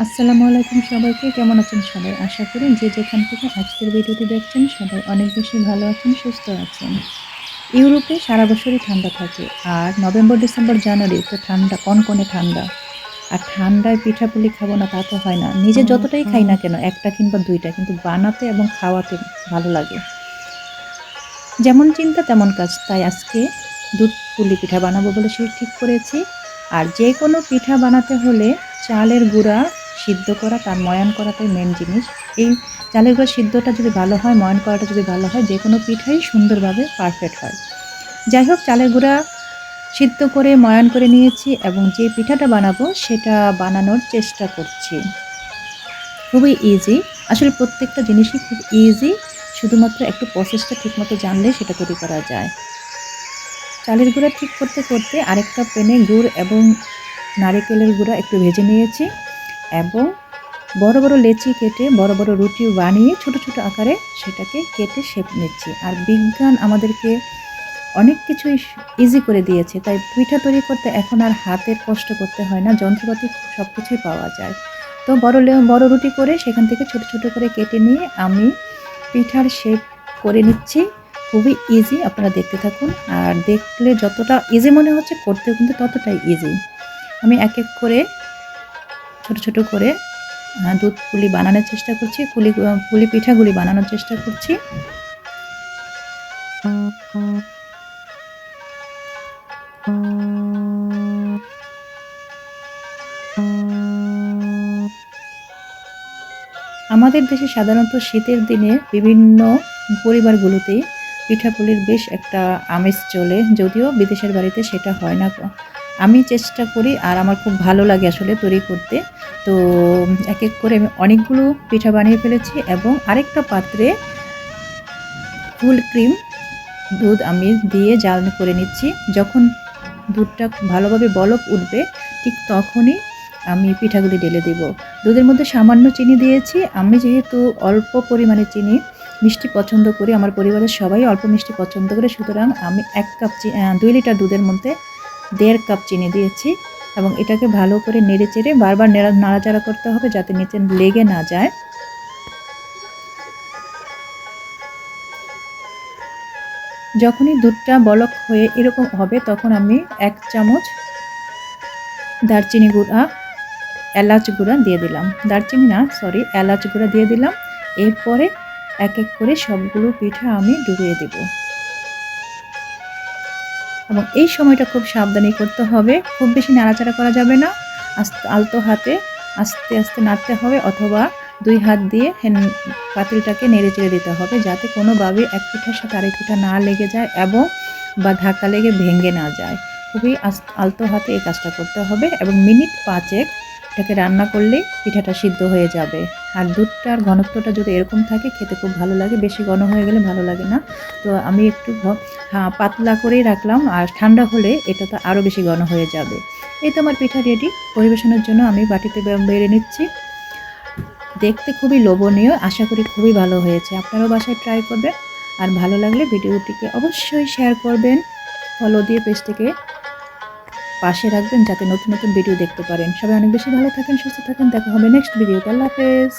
আসসালামু আলাইকুম সবাইকে কেমন আছেন সবাই? আশা করি যে যেখান থেকে আজকের ভিডিওটি দেখছেন সবাই অনেক বেশি ভালো আছেন সুস্থ আছেন। ইউরোপে সারা বছরই ঠান্ডা থাকে আর নভেম্বর ডিসেম্বর জানুয়ারি তো ঠান্ডা কনকনে ঠান্ডা। আর ঠান্ডায় পিঠাপুলি খাব না তা তো হয় না। নিজে যতটাই খাই না কেন একটা কিংবা দুইটা কিন্তু বানাতে এবং খাওয়াতে ভালো লাগে। যেমন চিন্তা তেমন কাজ। তাই আজকে দুধ পুলি পিঠা বানাবো বলে সে ঠিক করেছি। আর যে কোনো পিঠা বানাতে হলে চালের গুঁড়া সিদ্ধ করা, তার ময়ান করাটাই মেন জিনিস। এই চালের গুঁড়া সিদ্ধটা যদি ভালো হয়, ময়ান করাটা যদি ভালো হয়, যে কোনো পিঠাই সুন্দরভাবে পারফেক্ট হয়। যাই হোক, চালের গুঁড়া সিদ্ধ করে, ময়ান করে নিয়েছি এবং যে পিঠাটা বানাবো, সেটা বানানোর চেষ্টা করছি। খুবই ইজি আসলে প্রত্যেকটা জিনিসই খুব ইজি শুধুমাত্র একটু প্রসেসটা ঠিকমতো জানলে সেটা তৈরি করা যায়। চালের গুঁড়া ঠিক করতে করতে আরেকটা প্যানে গুড় এবং নারিকেলের গুঁড়া একটু ভেজে নিয়েছি। এবং বড় বড় লেচি কেটে বড় বড় রুটি বানিয়ে ছোট ছোট আকারে সেটাকে কেটে শেপ নিচ্ছি। আর বিজ্ঞান আমাদেরকে অনেক কিছুই ইজি করে দিয়েছে। তাই পিঠা তৈরি করতে এখন আর হাতের কষ্ট করতে হয় না, যন্ত্রপাতি সব কিছুই পাওয়া যায়। তো বড় বড় রুটি করে সেখান থেকে ছোট ছোট করে কেটে নিয়ে আমি পিঠার শেপ করে নিচ্ছি। খুবই ইজি আপনারা দেখতে থাকুন। আর দেখলে যতটা ইজি মনে হচ্ছে, করতেও কিন্তু ততটাই ইজি আমি এক এক করে ছোট ছোট করে দুধ পুলি বানানোর চেষ্টা করছি, পুলি পুলি পিঠাগুলি বানানোর চেষ্টা করছি। আমাদের দেশে সাধারণত শীতের দিনে বিভিন্ন পরিবারগুলোতে পিঠাপুলির বেশ একটা আমেজ চলে, যদিও বিদেশের বাড়িতে সেটা হয় না। আমি চেষ্টা করি আর আমার খুব ভালো লাগে আসলে তৈরি করতে। তো এক এক করে আমি অনেকগুলো পিঠা বানিয়ে ফেলেছি এবং আরেকটা পাত্রে ফুল ক্রিম দুধ আমি দিয়ে জাল করে নিচ্ছি। যখন দুধটা ভালোভাবে বলক উঠবে, ঠিক তখনই আমি পিঠাগুলি ঢেলে দেব। দুধের মধ্যে সামান্য চিনি দিয়েছি। আমি যেহেতু অল্প পরিমাণে চিনি, মিষ্টি পছন্দ করি, আমার পরিবারের সবাই অল্প মিষ্টি পছন্দ করে, সুতরাং আমি এক কাপ দুই লিটার দুধের মধ্যে দেড় কাপ চিনি দিয়েছি এবং এটাকে ভালো করে নেড়ে চেড়ে বারবার নেড়া নাড়াচাড়া করতে হবে যাতে নিচে লেগে না যায়। যখনই দুধটা বলক হয়ে এরকম হবে তখন আমি এক চামচ দারচিনি গুঁড়া, এলাচ গুঁড়া দিয়ে দিলাম। দারচিনি না সরি এলাচ গুঁড়া দিয়ে দিলাম। এরপরে এক এক করে সবগুলো পিঠা আমি ডুবিয়ে দেব। এবং এই সময়টা খুব সাবধানে করতে হবে। খুব বেশি নাড়াচাড়া করা যাবে না। আস্তে, আলতো হাতে আস্তে আস্তে নাড়তে হবে অথবা দুই হাত দিয়ে পাতিলটাকে নেড়ে চেড়ে দিতে হবে যাতে কোনোভাবে এক পিঠার সাথে আরেক পিঠা না লেগে যায় এবং বা ধাক্কা লেগে ভেঙে না যায়। খুবই আলতো হাতে এই কাজটা করতে হবে এবং মিনিট পাঁচেক এটাকে রান্না করলে পিঠাটা সিদ্ধ হয়ে যাবে। আর দুধটার ঘনত্বটা যদি এরকম থাকে, খেতে খুব ভালো লাগে। বেশি ঘন হয়ে গেলে ভালো লাগে না। তো আমি একটু হ্যাঁ পাতলা করেই রাখলাম। আর ঠান্ডা হলে এটা তো আরও বেশি ঘন হয়ে যাবে। এই তো আমার পিঠা রেডি পরিবেশনের জন্য আমি বাটিতে বেড়ে নিচ্ছি। দেখতে খুবই লোভনীয়। আশা করি খুবই ভালো হয়েছে। আপনারাও বাসায় ট্রাই করবেন। আর ভালো লাগলে ভিডিওটিকে অবশ্যই শেয়ার করবেন। ফলো দিয়ে পেজটিকে পাশে রাখবেন যাতে নতুন নতুন ভিডিও দেখতে পারেন। সবাই অনেক বেশি ভালো থাকেন, সুস্থ থাকেন। দেখা হবে নেক্সট ভিডিওতে আল্লাহ হাফেজ।